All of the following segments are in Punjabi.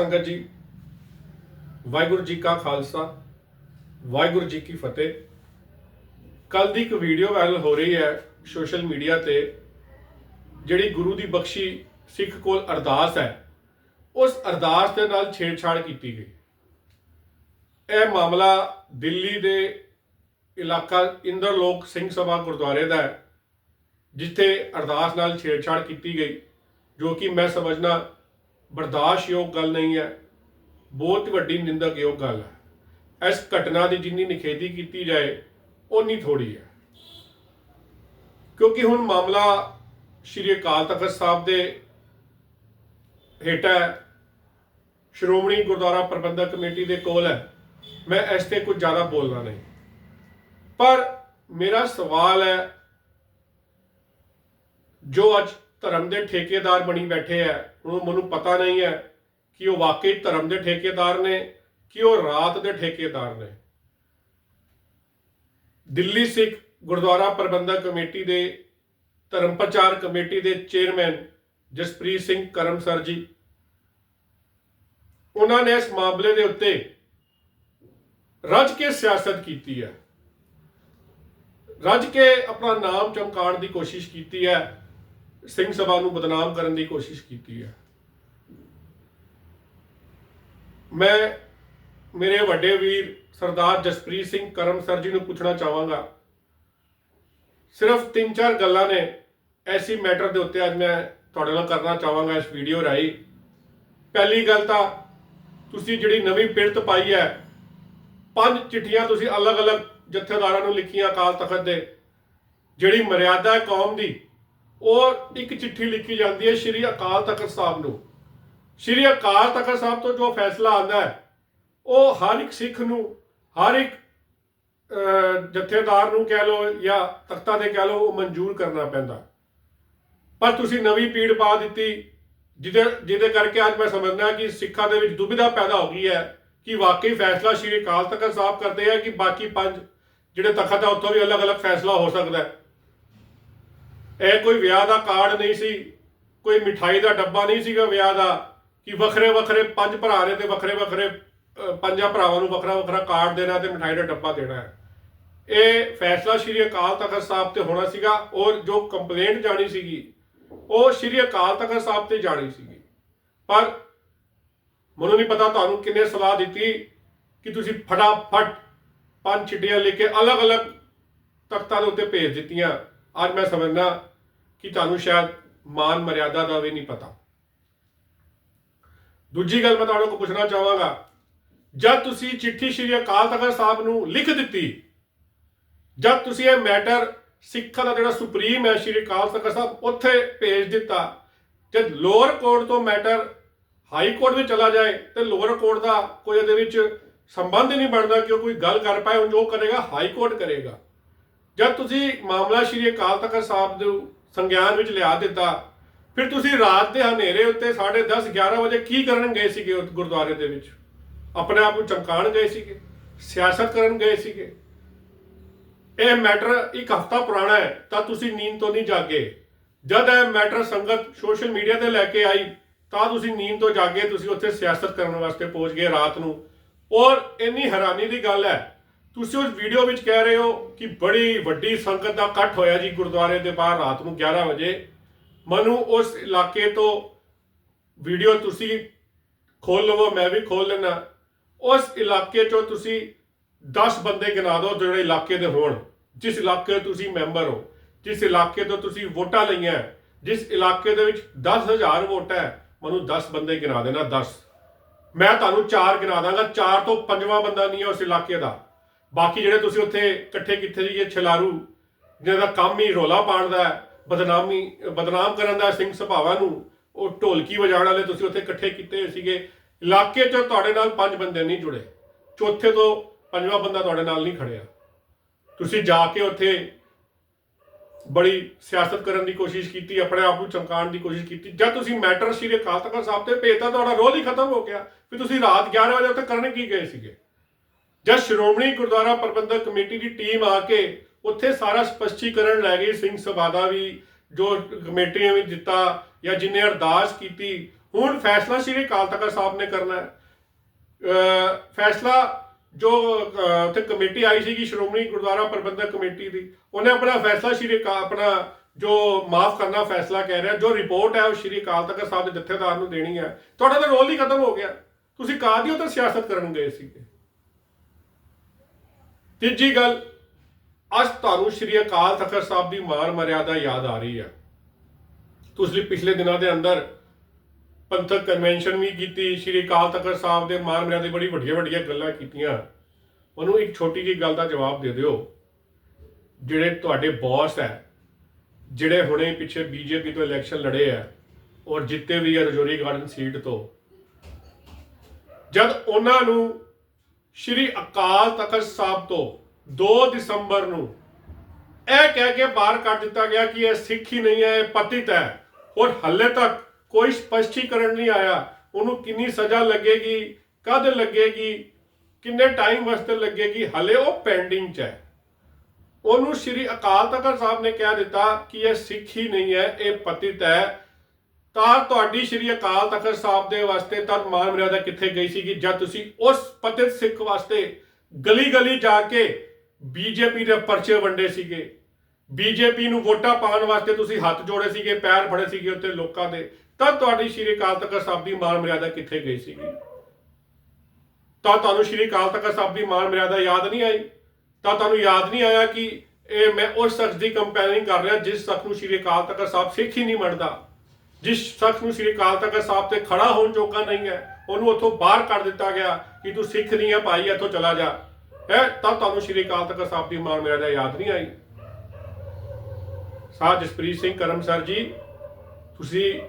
ਸੰਗਤ ਜੀ, ਵਾਹਿਗੁਰੂ ਜੀ ਕਾ ਖਾਲਸਾ, ਵਾਹਿਗੁਰੂ ਜੀ ਕੀ ਫਤਿਹ। ਕੱਲ ਦੀ ਇੱਕ ਵੀਡੀਓ ਵਾਇਰਲ ਹੋ ਰਹੀ ਹੈ ਸੋਸ਼ਲ ਮੀਡੀਆ ਤੇ, ਜਿਹੜੀ ਗੁਰੂ ਦੀ ਬਖਸ਼ੀ ਸਿੱਖ ਕੋਲ ਅਰਦਾਸ ਹੈ, ਉਸ ਅਰਦਾਸ ਦੇ ਨਾਲ ਛੇੜਛਾੜ ਕੀਤੀ ਗਈ। ਇਹ ਮਾਮਲਾ ਦਿੱਲੀ ਦੇ ਇਲਾਕਾ ਇੰਦਰਲੋਕ ਸਿੰਘ ਸਭਾ ਗੁਰਦੁਆਰੇ ਦਾ ਹੈ, ਜਿੱਥੇ ਅਰਦਾਸ ਨਾਲ ਛੇੜਛਾੜ ਕੀਤੀ ਗਈ, ਜੋ ਕਿ ਮੈਂ ਸਮਝਣਾ ਬਰਦਾਸ਼ਤਯੋਗ ਗੱਲ ਨਹੀਂ ਹੈ। ਬਹੁਤ ਵੱਡੀ ਨਿੰਦਕਯੋਗ ਗੱਲ ਹੈ। ਇਸ ਘਟਨਾ ਦੀ ਜਿੰਨੀ ਨਿਖੇਧੀ ਕੀਤੀ ਜਾਏ ਉਨੀ ਥੋੜੀ ਹੈ। ਕਿਉਂਕਿ ਹੁਣ ਮਾਮਲਾ ਸ਼੍ਰੀ ਅਕਾਲ ਤਖਤ ਸਾਹਿਬ ਦੇ ਹੇਠਾਂ ਸ਼੍ਰੋਮਣੀ ਗੁਰਦੁਆਰਾ ਪ੍ਰਬੰਧਕ ਕਮੇਟੀ ਦੇ ਕੋਲ ਹੈ। ਮੈਂ ਇਸ ਤੇ ਕੁਝ ਜ਼ਿਆਦਾ ਬੋਲਣਾ ਨਹੀਂ। ਪਰ ਮੇਰਾ ਸਵਾਲ ਹੈ, ਜੋ ਅੱਜ ਧਰਮ ਦੇ ਠੇਕੇਦਾਰ ਬਣੀ ਬੈਠੇ ਹੈ ਉਹ ਮੈਨੂੰ ਪਤਾ ਨਹੀਂ ਹੈ ਕਿ ਉਹ ਵਾਕਈ ਧਰਮ ਦੇ ਠੇਕੇਦਾਰ ਨੇ ਕਿ ਉਹ ਰਾਤ ਦੇ ਠੇਕੇਦਾਰ ਨੇ। ਦਿੱਲੀ ਸਿੱਖ ਗੁਰਦੁਆਰਾ ਪ੍ਰਬੰਧਕ ਕਮੇਟੀ ਦੇ, ਧਰਮ ਪ੍ਰਚਾਰ ਕਮੇਟੀ ਦੇ ਚੇਅਰਮੈਨ ਜਸਪ੍ਰੀਤ ਸਿੰਘ ਕਰਮ ਸਰ ਜੀ, ਉਹਨਾਂ ਨੇ ਇਸ ਮਾਮਲੇ ਦੇ ਉੱਤੇ ਰੱਜ ਕੇ ਸਿਆਸਤ ਕੀਤੀ ਹੈ ਰੱਜ ਕੇ ਆਪਣਾ ਨਾਮ ਚਮਕਾਉਣ ਦੀ ਕੋਸ਼ਿਸ਼ ਕੀਤੀ ਹੈ ਸਿੰਘ ਸਭਾ ਨੂੰ ਬਦਨਾਮ ਕਰਨ ਦੀ ਕੋਸ਼ਿਸ਼ ਕੀਤੀ ਹੈ। ਮੈਂ ਮੇਰੇ ਵੱਡੇ ਵੀਰ ਸਰਦਾਰ ਜਸਪ੍ਰੀਤ ਸਿੰਘ ਕਰਮ ਸਰ ਜੀ ਨੂੰ ਪੁੱਛਣਾ ਚਾਹਾਂਗਾ। ਸਿਰਫ ਤਿੰਨ ਚਾਰ ਗੱਲਾਂ ਨੇ ਐਸੀ ਮੈਟਰ ਦੇ ਉੱਤੇ ਅੱਜ ਮੈਂ ਤੁਹਾਡੇ ਨਾਲ ਕਰਨਾ ਚਾਹਾਂਗਾ ਇਸ ਵੀਡੀਓ ਰਾਹੀਂ। ਪਹਿਲੀ ਗੱਲ ਤਾਂ ਤੁਸੀਂ ਜਿਹੜੀ ਨਵੀਂ ਪਿਰਤ ਪਾਈ ਹੈ, ਪੰਜ ਚਿੱਠੀਆਂ ਤੁਸੀਂ ਅਲੱਗ-ਅਲੱਗ ਜਥੇਦਾਰਾਂ ਨੂੰ ਲਿਖੀਆਂ ਅਕਾਲ ਤਖਤ ਦੇ, ਜਿਹੜੀ ਮਰਿਆਦਾ ਹੈ ਕੌਮ ਦੀ ਉਹ ਇੱਕ ਚਿੱਠੀ ਲਿਖੀ ਜਾਂਦੀ ਹੈ ਸ਼੍ਰੀ ਅਕਾਲ ਤਖਤ ਸਾਹਿਬ ਨੂੰ। ਸ਼੍ਰੀ ਅਕਾਲ ਤਖਤ ਸਾਹਿਬ ਤੋਂ ਜੋ ਫੈਸਲਾ ਆਉਂਦਾ ਹੈ, ਉਹ ਹਰ ਇੱਕ ਸਿੱਖ ਨੂੰ, ਹਰ ਇੱਕ ਜਥੇਦਾਰ ਨੂੰ ਕਹਿ ਲਓ ਜਾਂ ਤਖਤਾਂ ਦੇ ਕਹਿ ਲਓ, ਉਹ ਮਨਜ਼ੂਰ ਕਰਨਾ ਪੈਂਦਾ। ਪਰ ਤੁਸੀਂ ਨਵੀਂ ਪੀੜ ਪਾ ਦਿੱਤੀ, ਜਿਹਦੇ ਜਿਹਦੇ ਕਰਕੇ ਅੱਜ ਮੈਂ ਸਮਝਦਾ ਕਿ ਸਿੱਖਾਂ ਦੇ ਵਿੱਚ ਦੁਬਿਧਾ ਪੈਦਾ ਹੋ ਗਈ ਹੈ ਕਿ ਵਾਕਈ ਫੈਸਲਾ ਸ਼੍ਰੀ ਅਕਾਲ ਤਖਤ ਸਾਹਿਬ ਕਰਦੇ ਆ ਕਿ ਬਾਕੀ ਪੰਜ ਜਿਹੜੇ ਤਖਤ ਆ, ਉੱਥੋਂ ਵੀ ਅਲੱਗ-ਅਲੱਗ ਫੈਸਲਾ ਹੋ ਸਕਦਾ ਹੈ। ਇਹ ਕੋਈ ਵਿਆਹ ਦਾ ਕਾਰਡ ਨਹੀਂ ਸੀ, ਕੋਈ ਮਿਠਾਈ ਦਾ ਡੱਬਾ ਨਹੀਂ ਸੀਗਾ ਵਿਆਹ ਦਾ, ਕਿ ਵੱਖਰੇ ਵੱਖਰੇ ਪੰਜ ਭਰਾ ਨੇ ਤੇ ਵੱਖਰੇ ਵੱਖਰੇ ਪੰਜਾਂ ਭਰਾਵਾਂ ਨੂੰ ਵੱਖਰਾ ਵੱਖਰਾ ਕਾਰਡ ਦੇਣਾ ਤੇ ਮਿਠਾਈ ਦਾ ਡੱਬਾ ਦੇਣਾ ਹੈ। ਇਹ ਫੈਸਲਾ ਸ਼੍ਰੀ ਅਕਾਲ ਤਖਤ ਸਾਹਿਬ ਤੇ ਹੋਣਾ ਸੀਗਾ, ਔਰ ਜੋ ਕੰਪਲੇਂਟ ਜਾਣੀ ਸੀਗੀ, ਉਹ ਸ਼੍ਰੀ ਅਕਾਲ ਤਖਤ ਸਾਹਿਬ ਤੇ ਜਾਣੀ ਸੀਗੀ। ਪਰ ਮੈਨੂੰ ਨਹੀਂ ਪਤਾ ਤੁਹਾਨੂੰ ਕਿੰਨੇ ਸਲਾਹ ਦਿੱਤੀ ਕਿ ਤੁਸੀਂ ਫਟਾਫਟ ਪੰਜ ਚਿੱਠੀਆਂ ਲਿਖ ਕੇ ਅਲੱਗ-ਅਲੱਗ ਤਖਤਾਂ ਦੇ ਉੱਤੇ ਭੇਜ ਦਿੱਤੀਆਂ। ਅੱਜ ਮੈਂ ਸਮਝਦਾ ਕਿ ਤੁਹਾਨੂੰ ਸ਼ਾਇਦ ਮਾਨ ਮਰਿਆਦਾ ਦਾ ਵੀ ਨਹੀਂ ਪਤਾ। ਦੂਜੀ ਗੱਲ ਮੈਂ ਤੁਹਾਨੂੰ ਕੋਲ ਪੁੱਛਣਾ ਚਾਹਾਂਗਾ, ਜਦ ਤੁਸੀਂ ਚਿੱਠੀ ਸ਼੍ਰੀ ਅਕਾਲ ਤਖਤ ਸਾਹਿਬ ਨੂੰ ਲਿਖ ਦਿੱਤੀ, ਜਦ ਤੁਸੀਂ ਇਹ ਮੈਟਰ ਸਿੱਖਾਂ ਦਾ ਜਿਹੜਾ ਸੁਪਰੀਮ ਹੈ ਸ਼੍ਰੀ ਅਕਾਲ ਤਖਤ ਸਾਹਿਬ ਉੱਥੇ ਭੇਜ ਦਿੱਤਾ, ਜਦ ਲੋਅਰ ਕੋਰਟ ਤੋਂ ਮੈਟਰ ਹਾਈ ਕੋਰਟ ਵਿੱਚ ਚਲਾ ਜਾਏ, ਤੇ ਲੋਅਰ ਕੋਰਟ ਦਾ ਕੋਈ ਇਹਦੇ ਵਿੱਚ ਸੰਬੰਧ ਨਹੀਂ ਬਣਦਾ ਕਿ ਉਹ ਕੋਈ ਗੱਲ ਕਰ ਪਾਏ, ਉਹ ਜੋ ਕਰੇਗਾ ਹਾਈ ਕੋਰਟ ਕਰੇਗਾ। ਜਦ ਤੁਸੀਂ ਮਾਮਲਾ ਸ਼੍ਰੀ ਅਕਾਲ ਤਖਤ ਸਾਹਿਬ ਦੇ ਸੰਗਿਆਨ ਵਿੱਚ ਲਿਆ ਦਿੱਤਾ। ਫਿਰ ਤੁਸੀਂ ਰਾਤ ਦੇ ਹਨੇਰੇ ਉੱਤੇ 10:30 11 ਵਜੇ ਕੀ ਕਰਨ ਗਏ ਸੀਗੇ ਗੁਰਦੁਆਰੇ ਦੇ ਵਿੱਚ? ਆਪਣੇ ਆਪ ਨੂੰ ਚਮਕਾਉਣ ਗਏ ਸੀਗੇ? ਸਿਆਸਤ ਕਰਨ ਗਏ ਸੀਗੇ? ਇਹ ਮੈਟਰ ਇੱਕ ਹਫਤਾ ਪੁਰਾਣਾ ਹੈ, ਤਾਂ ਤੁਸੀਂ ਨੀਂਦ ਤੋਂ ਨਹੀਂ ਜਾਗੇ। ਜਦ ਇਹ ਮੈਟਰ ਸੰਗਤ ਸੋਸ਼ਲ ਮੀਡੀਆ ਤੇ ਲੈ ਕੇ ਆਈ, ਤਾਂ ਤੁਸੀਂ ਨੀਂਦ ਤੋਂ ਜਾਗੇ, ਤੁਸੀਂ ਉੱਥੇ ਸਿਆਸਤ ਕਰਨ ਵਾਸਤੇ ਪਹੁੰਚ ਗਏ ਰਾਤ ਨੂੰ। ਔਰ ਇੰਨੀ ਹੈਰਾਨੀ ਦੀ ਗੱਲ ਹੈ ਤੁਸੀਂ ਉਸ ਵੀਡੀਓ ਵਿੱਚ ਕਹਿ ਰਹੇ ਹੋ ਕਿ ਬੜੀ ਵੱਡੀ ਸੰਗਤ ਦਾ ਇਕੱਠ ਹੋਇਆ ਜੀ ਗੁਰਦੁਆਰੇ ਦੇ ਬਾਹਰ ਰਾਤ ਨੂੰ 11 ਵਜੇ। ਮਨੂੰ, ਉਸ ਇਲਾਕੇ ਤੋਂ ਵੀਡੀਓ ਤੁਸੀਂ ਖੋਲ ਲਵੋ, ਮੈਂ ਵੀ ਖੋਲ ਲੈਣਾ ਉਸ ਇਲਾਕੇ ਚੋਂ ਤੁਸੀਂ 10 ਬੰਦੇ ਗਿਣਾ ਦਿਓ ਜਿਹੜੇ ਇਲਾਕੇ ਦੇ ਹੋਣ, ਜਿਸ ਇਲਾਕੇ ਦੇ ਤੁਸੀਂ ਮੈਂਬਰ ਹੋ, ਜਿਸ ਇਲਾਕੇ ਤੋਂ ਤੁਸੀਂ ਵੋਟਾਂ ਲਈਆਂ, ਜਿਸ ਇਲਾਕੇ ਦੇ ਵਿੱਚ 10000 ਵੋਟ ਹੈ, ਮੈਨੂੰ 10 ਬੰਦੇ ਗਿਣਾ ਦੇਣਾ 10 ਮੈਂ ਤੁਹਾਨੂੰ ਚਾਰ ਗਿਣਾ ਦਾਂਗਾ, ਚਾਰ ਤੋਂ ਪੰਜਵਾਂ ਬੰਦਾ ਨਹੀਂ ਹੈ ਉਸ ਇਲਾਕੇ ਦਾ। ਬਾਕੀ ਜਿਹੜੇ ਤੁਸੀਂ ਉੱਥੇ ਇਕੱਠੇ ਕੀਤੇ ਸੀਗੇ, ਛਲਾਰੂ ਜਿਹਦਾ ਕੰਮ ਹੀ ਰੋਲਾ ਪਾਉਣ ਦਾ ਬਦਨਾਮੀ, ਬਦਨਾਮ ਕਰਨ ਦਾ ਸਿੰਘ ਸੁਭਾਵਾਂ ਨੂੰ, ਉਹ ਢੋਲਕੀ ਵਜਾਉਣ ਵਾਲੇ ਤੁਸੀਂ ਉੱਥੇ ਇਕੱਠੇ ਕੀਤੇ ਹੋਏ ਸੀਗੇ। ਇਲਾਕੇ 'ਚ ਤੁਹਾਡੇ ਨਾਲ ਪੰਜ ਬੰਦੇ ਨਹੀਂ ਜੁੜੇ। ਚੌਥੇ ਤੋਂ ਪੰਜਵਾਂ ਬੰਦਾ ਤੁਹਾਡੇ ਨਾਲ ਨਹੀਂ ਖੜਿਆ। ਤੁਸੀਂ ਜਾ ਕੇ ਉੱਥੇ ਬੜੀ ਸਿਆਸਤ ਕਰਨ ਦੀ ਕੋਸ਼ਿਸ਼ ਕੀਤੀ, ਆਪਣੇ ਆਪ ਨੂੰ ਚਮਕਾਉਣ ਦੀ ਕੋਸ਼ਿਸ਼ ਕੀਤੀ। ਜਦ ਤੁਸੀਂ ਮੈਟਰ ਸ਼੍ਰੀ ਅਕਾਲ ਤਖਤ ਸਾਹਿਬ ਤੇ ਭੇਜਤਾ, ਤੁਹਾਡਾ ਰੋਲ ਹੀ ਖਤਮ ਹੋ ਗਿਆ। ਫਿਰ ਤੁਸੀਂ ਰਾਤ 11 ਵਜੇ ਉੱਥੇ ਕਰਨ ਕੀ ਗਏ ਸੀਗੇ? ਜਦ ਸ਼੍ਰੋਮਣੀ ਗੁਰਦੁਆਰਾ ਪ੍ਰਬੰਧਕ ਕਮੇਟੀ ਦੀ ਟੀਮ ਆ ਕੇ ਉੱਥੇ ਸਾਰਾ ਸਪਸ਼ਟੀਕਰਨ ਲੈ ਗਈ, ਸਿੰਘ ਸਭਾ ਦਾ ਵੀ, ਜੋ ਕਮੇਟੀ ਨੇ ਵੀ ਦਿੱਤਾ ਜਾਂ ਜਿਨੇ ਅਰਦਾਸ ਕੀਤੀ, ਹੁਣ ਫੈਸਲਾ ਸ਼੍ਰੀ ਅਕਾਲ ਤਖਤ ਸਾਹਿਬ ਨੇ ਕਰਨਾ ਹੈ। ਫੈਸਲਾ ਜੋ ਉੱਥੇ ਕਮੇਟੀ ਆਈ ਸੀਗੀ, ਸ਼੍ਰੋਮਣੀ ਗੁਰਦੁਆਰਾ ਪ੍ਰਬੰਧਕ ਕਮੇਟੀ ਦੀ, ਉਹਨੇ ਆਪਣਾ ਫੈਸਲਾ ਸ਼੍ਰੀ ਅਕਾ- ਆਪਣਾ ਜੋ ਮਾਫ ਕਰਨਾ ਫੈਸਲਾ ਕਹਿ ਰਿਹਾ, ਜੋ ਰਿਪੋਰਟ ਹੈ ਉਹ ਸ਼੍ਰੀ ਅਕਾਲ ਤਖਤ ਸਾਹਿਬ ਦੇ ਜਥੇਦਾਰ ਨੂੰ ਦੇਣੀ ਹੈ। ਤੁਹਾਡਾ ਤਾਂ ਰੋਲ ਹੀ ਖਤਮ ਹੋ ਗਿਆ। ਤੁਸੀਂ ਕਾਹਦੀ ਉਧਰ ਸਿਆਸਤ ਕਰਨ ਗਏ ਸੀਗੇ? ਤੀਜੀ ਗੱਲ, ਅੱਜ ਤੁਹਾਨੂੰ ਸ਼੍ਰੀ ਅਕਾਲ ਤਖਤ ਸਾਹਿਬ ਦੀ ਮਾਨ ਮਰਿਆਦਾ ਯਾਦ ਆ ਰਹੀ ਹੈ। ਤੁਸੀਂ ਪਿਛਲੇ ਦਿਨਾਂ ਦੇ ਅੰਦਰ ਪੰਥਕ ਕਨਵੈਨਸ਼ਨ ਵੀ ਕੀਤੀ, ਸ਼੍ਰੀ ਅਕਾਲ ਤਖਤ ਸਾਹਿਬ ਦੇ ਮਾਨ ਮਰਿਆਦਾ ਦੀ ਬੜੀ ਵੱਡੀਆਂ ਵੱਡੀਆਂ ਗੱਲਾਂ ਕੀਤੀਆਂ। ਉਹਨੂੰ ਇੱਕ ਛੋਟੀ ਜਿਹੀ ਗੱਲ ਦਾ ਜਵਾਬ ਦੇ ਦਿਓ, ਜਿਹੜੇ ਤੁਹਾਡੇ ਬੌਸ ਹੈ, ਜਿਹੜੇ ਹੁਣੇ ਪਿੱਛੇ ਬੀਜੇਪੀ ਤੋਂ ਇਲੈਕਸ਼ਨ ਲੜੇ ਆ ਔਰ ਜਿੱਤੇ ਵੀ ਆ ਰਜੋਰੀ ਗਾਰਡਨ ਸੀਟ ਤੋਂ। ਜਦ ਉਹਨਾਂ ਨੂੰ ਸ਼੍ਰੀ ਅਕਾਲ ਤਖਤ ਸਾਹਿਬ ਤੋਂ 2 ਦਸੰਬਰ ਨੂੰ ਇਹ ਕਹਿ ਕੇ ਬਾਹਰ ਕੱਢ ਦਿੱਤਾ ਗਿਆ ਕਿ ਇਹ ਸਿੱਖ ਹੀ ਨਹੀਂ ਹੈ, ਇਹ ਪਤਿਤ ਹੈ। ਔਰ ਹੱਲੇ ਤੱਕ ਕੋਈ ਸਪਸ਼ਟੀਕਰਨ ਨਹੀਂ ਆਇਆ। ਉਹਨੂੰ ਕਿੰਨੀ ਸਜ਼ਾ ਲੱਗੇਗੀ, ਕਦ ਲੱਗੇਗੀ, ਕਿੰਨੇ ਟਾਈਮ ਵਾਸਤੇ ਲੱਗੇਗੀ, ਹੱਲੇ ਉਹ ਪੈਂਡਿੰਗ 'ਚ ਹੈ। ਉਹਨੂੰ ਸ਼੍ਰੀ ਅਕਾਲ ਤਖਤ ਸਾਹਿਬ ਨੇ ਕਹਿ ਦਿੱਤਾ ਕਿ ਇਹ ਸਿੱਖ ਹੀ ਨਹੀਂ ਹੈ, ਇਹ ਪਤਿਤ ਹੈ। ਤਾਂ ਤੁਹਾਡੀ ਸ਼੍ਰੀ ਅਕਾਲ ਤਖਤ ਸਾਹਿਬ ਦੇ ਵਾਸਤੇ ਤਾਂ ਮਾਨ ਮਰਿਆਦਾ ਕਿੱਥੇ ਗਈ ਸੀਗੀ? ਜਦ ਤੁਸੀਂ ਉਸ ਪਤਿਤ ਸਿੱਖ ਵਾਸਤੇ ਗਲੀ ਗਲੀ ਜਾ ਕੇ ਬੀਜੇਪੀ ਦੇ ਪਰਚੇ ਵੰਡੇ ਸੀਗੇ? ਬੀਜੇਪੀ ਨੂੰ ਵੋਟਾਂ ਪਾਉਣ ਵਾਸਤੇ ਤੁਸੀਂ ਹੱਥ ਜੋੜੇ ਸੀਗੇ, ਪੈਰ ਫੜੇ ਸੀਗੇ ਉੱਤੇ ਲੋਕਾਂ ਦੇ, ਤਾਂ ਤੁਹਾਡੀ ਸ਼੍ਰੀ ਅਕਾਲ ਤਖਤ ਸਾਹਿਬ ਦੀ ਮਾਨ ਮਰਿਆਦਾ ਕਿੱਥੇ ਗਈ ਸੀਗੀ? ਤਾਂ ਤੁਹਾਨੂੰ ਸ਼੍ਰੀ ਅਕਾਲ ਤਖਤ ਸਾਹਿਬ ਦੀ ਮਾਨ ਮਰਿਆਦਾ ਯਾਦ ਨਹੀਂ ਆਈ? ਤਾਂ ਤੁਹਾਨੂੰ ਯਾਦ ਨਹੀਂ ਆਇਆ ਕਿ ਇਹ ਮੈਂ ਉਸ ਸ਼ਖਸ ਦੀ ਕੰਪੈਰਿੰਗ ਕਰ ਰਿਹਾ ਜਿਸ ਸ਼ਖਸ ਨੂੰ ਸ਼੍ਰੀ ਅਕਾਲ ਤਖਤ ਸਾਹਿਬ ਸਿੱਖ ਹੀ ਨਹੀਂ ਮੰਨਦਾ? ਜਿਸ ਸ਼ਖਸ ਨੂੰ ਸ਼੍ਰੀ ਅਕਾਲ ਤਖਤ ਸਾਹਿਬ ਤੇ ਖੜਾ ਹੋਣ ਜੋਗਾ ਨਹੀਂ ਹੈ, ਉਹਨੂੰ ਉੱਥੋਂ ਬਾਹਰ ਕੱਢ ਦਿੱਤਾ ਗਿਆ ਕਿ ਤੂੰ ਸਿੱਖ ਨਹੀਂ ਹੈ ਭਾਈ, ਇੱਥੋਂ ਚਲਾ ਜਾ। ਹੈ, ਤਾਂ ਤੁਹਾਨੂੰ ਸ਼੍ਰੀ ਅਕਾਲ ਤਖਤ ਸਾਹਿਬ ਦੀ ਮਾਨ ਮਰਿਆਦਾ ਯਾਦ ਨਹੀਂ ਆਈ? ਸਾਹ ਜਸਪ੍ਰੀਤ ਸਿੰਘ ਕਰਮ ਸਰ ਜੀ, ਤੁਸੀਂ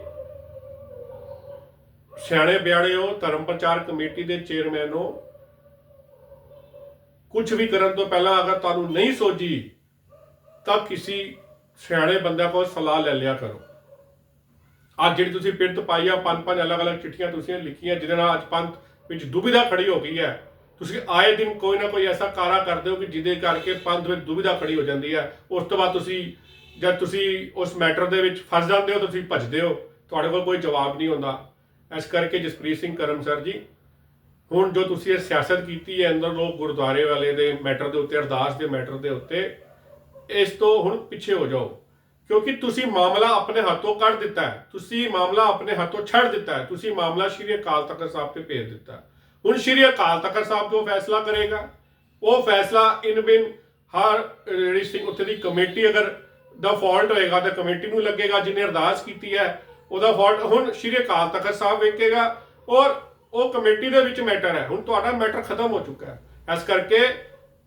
ਸਿਆਣੇ ਬਿਆਣੇ ਹੋ, ਧਰਮ ਪ੍ਰਚਾਰ ਕਮੇਟੀ ਦੇ ਚੇਅਰਮੈਨ ਹੋ। ਕੁਝ ਵੀ ਕਰਨ ਤੋਂ ਪਹਿਲਾਂ ਅਗਰ ਤੁਹਾਨੂੰ ਨਹੀਂ ਸੋਚੀ ਤਾਂ ਕਿਸੇ ਸਿਆਣੇ ਬੰਦੇ ਕੋਲ ਸਲਾਹ ਲੈ ਲਿਆ ਕਰੋ। ਅੱਜ ਜਿਹੜੀ ਤੁਸੀਂ ਪਿਰਤ ਪਾਈ ਆ, ਪੰਜ ਪੰਜ ਅਲੱਗ-ਅਲੱਗ ਚਿੱਠੀਆਂ ਤੁਸੀਂ ਲਿਖੀਆਂ, ਜਿਹਦੇ ਨਾਲ ਅੱਜ ਪੰਥ ਵਿੱਚ ਦੁਬਿਧਾ ਖੜੀ ਹੋ ਗਈ ਹੈ। ਤੁਸੀਂ ਆਏ ਦਿਨ ਕੋਈ ਨਾ ਕੋਈ ਐਸਾ ਕਾਰਾ ਕਰਦੇ ਹੋ ਕਿ ਜਿਹਦੇ ਕਰਕੇ ਪੰਥ ਵਿੱਚ ਦੁਬਿਧਾ ਖੜੀ ਹੋ ਜਾਂਦੀ ਹੈ। ਉਸ ਤੋਂ ਬਾਅਦ ਤੁਸੀਂ, ਜਦ ਤੁਸੀਂ ਉਸ ਮੈਟਰ ਦੇ ਵਿੱਚ ਫਸ ਜਾਂਦੇ ਹੋ, ਤੁਸੀਂ ਭੱਜਦੇ ਹੋ। ਤੁਹਾਡੇ ਕੋਲ ਕੋਈ ਜਵਾਬ ਨਹੀਂ ਹੁੰਦਾ। ਇਸ ਕਰਕੇ ਜਸਪ੍ਰੀਤ ਸਿੰਘ ਕਰਮ ਸਰ ਜੀ, ਹੁਣ ਜੋ ਤੁਸੀਂ ਇਹ ਸਿਆਸਤ ਕੀਤੀ ਹੈ ਅੰਦਰ ਲੋਕ ਗੁਰਦੁਆਰੇ ਵਾਲੇ ਦੇ ਮੈਟਰ ਦੇ ਉੱਤੇ, ਅਰਦਾਸ ਦੇ ਮੈਟਰ ਦੇ ਉੱਤੇ, ਇਸ ਤੋਂ ਹੁਣ ਪਿੱਛੇ ਹੋ ਜਾਓ। ਕਿਉਂਕਿ ਤੁਸੀਂ ਮਾਮਲਾ ਆਪਣੇ ਹੱਥੋਂ ਕੱਢ ਦਿੱਤਾ ਹੈ। ਤੁਸੀਂ ਮਾਮਲਾ ਆਪਣੇ ਹੱਥੋਂ ਛੱਡ ਦਿੱਤਾ ਹੈ। ਤੁਸੀਂ ਮਾਮਲਾ ਸ਼੍ਰੀ ਅਕਾਲ ਤਖਤ ਸਾਹਿਬ ਤੇ ਭੇਜ ਦਿੱਤਾ ਹੁਣ ਸ਼੍ਰੀ ਅਕਾਲ ਤਖਤ ਸਾਹਿਬ ਜੋ ਫੈਸਲਾ ਕਰੇਗਾ। ਉਹ ਫੈਸਲਾ ਇਨ ਬਿਨ ਹਰ ਜਿਹੜੀ ਸਿੰਘ ਉੱਥੇ ਦੀ ਕਮੇਟੀ ਅਗਰ ਦਾ ਫਾਲਟ ਹੋਏਗਾ ਤਾਂ ਕਮੇਟੀ ਨੂੰ ਲੱਗੇਗਾ ਜਿਹਨੇ ਅਰਦਾਸ ਕੀਤੀ ਹੈ, ਉਹਦਾ ਫਾਲਟ ਹੁਣ ਸ਼੍ਰੀ ਅਕਾਲ ਤਖਤ ਸਾਹਿਬ ਵੇਖੇਗਾ। ਔਰ ਉਹ ਕਮੇਟੀ ਦੇ ਵਿੱਚ ਮੈਟਰ ਹੈ। ਹੁਣ ਤੁਹਾਡਾ ਮੈਟਰ ਖਤਮ ਹੋ ਚੁੱਕਾ ਹੈ। ਇਸ ਕਰਕੇ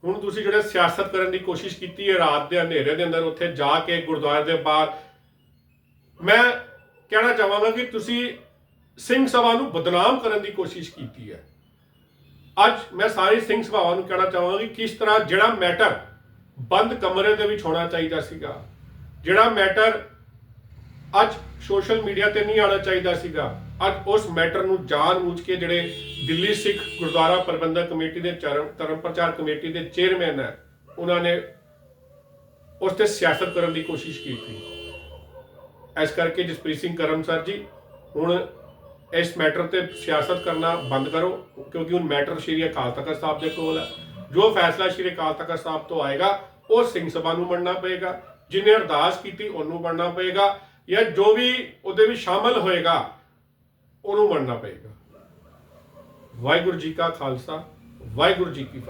ਹੁਣ ਤੁਸੀਂ ਜਿਹੜੇ ਸਿਆਸਤ ਕਰਨ ਦੀ ਕੋਸ਼ਿਸ਼ ਕੀਤੀ ਹੈ, ਰਾਤ ਦੇ ਹਨੇਰੇ ਦੇ ਅੰਦਰ ਉੱਥੇ ਜਾ ਕੇ ਗੁਰਦੁਆਰੇ ਦੇ ਬਾਹਰ, ਮੈਂ ਕਹਿਣਾ ਚਾਹਾਂਗਾ ਕਿ ਤੁਸੀਂ ਸਿੰਘ ਸਭਾ ਨੂੰ ਬਦਨਾਮ ਕਰਨ ਦੀ ਕੋਸ਼ਿਸ਼ ਕੀਤੀ ਹੈ। ਅੱਜ ਮੈਂ ਸਾਰੀ ਸਿੰਘ ਸਭਾਵਾਂ ਨੂੰ ਕਹਿਣਾ ਚਾਹਾਂਗਾ ਕਿ ਕਿਸ ਤਰ੍ਹਾਂ ਜਿਹੜਾ ਮੈਟਰ ਬੰਦ ਕਮਰੇ ਦੇ ਵਿੱਚ ਹੋਣਾ ਚਾਹੀਦਾ ਸੀਗਾ, ਜਿਹੜਾ ਮੈਟਰ ਅੱਜ ਸੋਸ਼ਲ ਮੀਡੀਆ ਤੇ ਨਹੀਂ ਆਉਣਾ ਚਾਹੀਦਾ ਸੀਗਾ ਅੱਜ ਉਸ ਮੈਟਰ ਨੂੰ ਜਾਣ-ਬੁੱਝ ਕੇ ਜਿਹੜੇ ਦਿੱਲੀ ਸਿੱਖ ਗੁਰਦੁਆਰਾ ਪ੍ਰਬੰਧਕ ਕਮੇਟੀ ਦੇ ਚਰਮ, ਧਰਮ ਪ੍ਰਚਾਰ ਕਮੇਟੀ ਦੇ ਚੇਅਰਮੈਨ ਹੈ, ਉਹਨਾਂ ਨੇ ਉਸ ਤੇ ਸਿਆਸਤ ਕਰਨ ਦੀ ਕੋਸ਼ਿਸ਼ ਕੀਤੀ। ਇਸ ਕਰਕੇ ਜਸਪ੍ਰੀਤ ਸਿੰਘ ਕਰਮ ਸਰ ਜੀ, ਹੁਣ ਇਸ ਮੈਟਰ ਤੇ ਸਿਆਸਤ ਕਰਨਾ ਬੰਦ ਕਰੋ, ਕਿਉਂਕਿ ਹੁਣ ਮੈਟਰ ਸ਼੍ਰੀ ਅਕਾਲ ਤਖਤ ਸਾਹਿਬ ਦੇ ਕੋਲ ਹੈ। ਜੋ ਫੈਸਲਾ ਸ਼੍ਰੀ ਅਕਾਲ ਤਖਤ ਸਾਹਿਬ ਤੋਂ ਆਏਗਾ, ਉਹ ਸਿੰਘ ਸਭਾ ਨੂੰ ਮੰਨਣਾ ਪਏਗਾ। ਜਿਹਨੇ ਅਰਦਾਸ ਕੀਤੀ, ਉਹਨੂੰ ਮੰਨਣਾ ਪਏਗਾ। ਜਾਂ ਜੋ ਵੀ ਉਹਦੇ ਵਿੱਚ ਸ਼ਾਮਲ ਹੋਏਗਾ ਉਹਨੂੰ ਮੰਨਣਾ ਪਏਗਾ। ਵਾਹਿਗੁਰੂ ਜੀ ਕਾ ਖਾਲਸਾ ਵਾਹਿਗੁਰੂ ਜੀ ਕੀ ਫਤਿਹ।